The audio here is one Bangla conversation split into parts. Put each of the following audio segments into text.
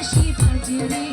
বাঁশি বাজে রে।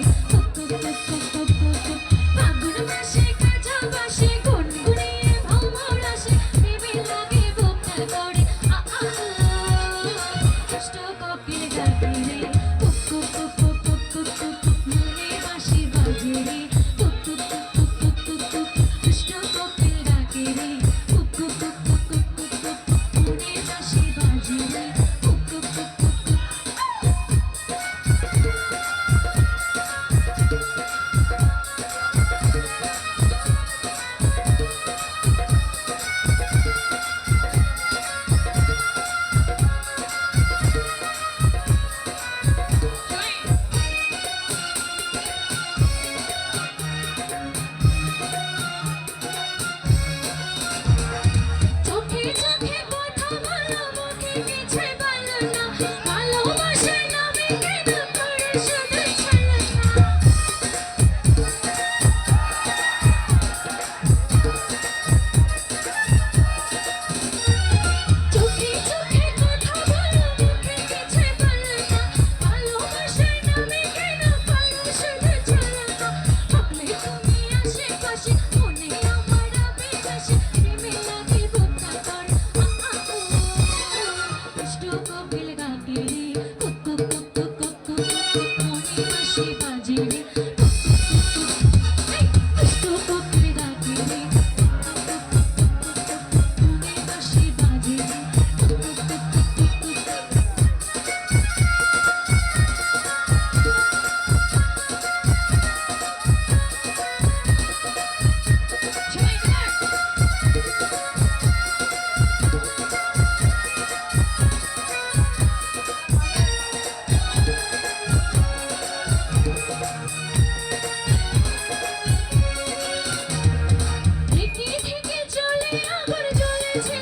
থেকে চলে আবার চলেছে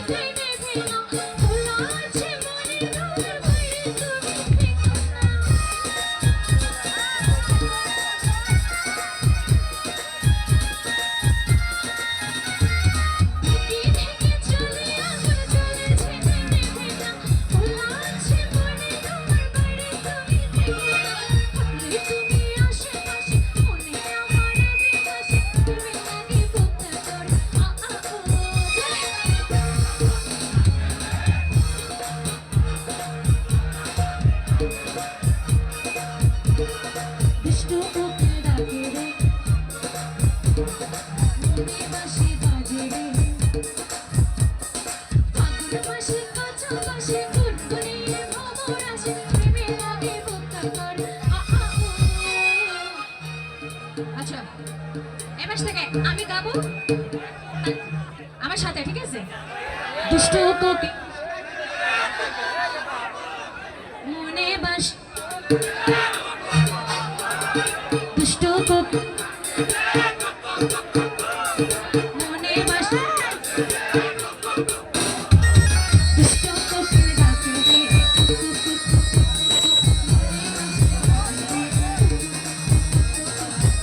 আচ্ছা এবার থেকে আমি গাবো? আমার সাথে, ঠিক আছে? দুষ্ট কোকি মনে বাস। দুষ্ট কোকি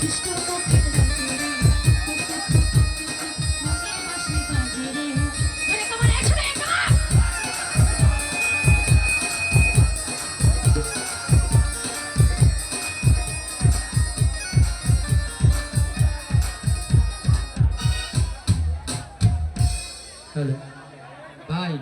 দুষ্ট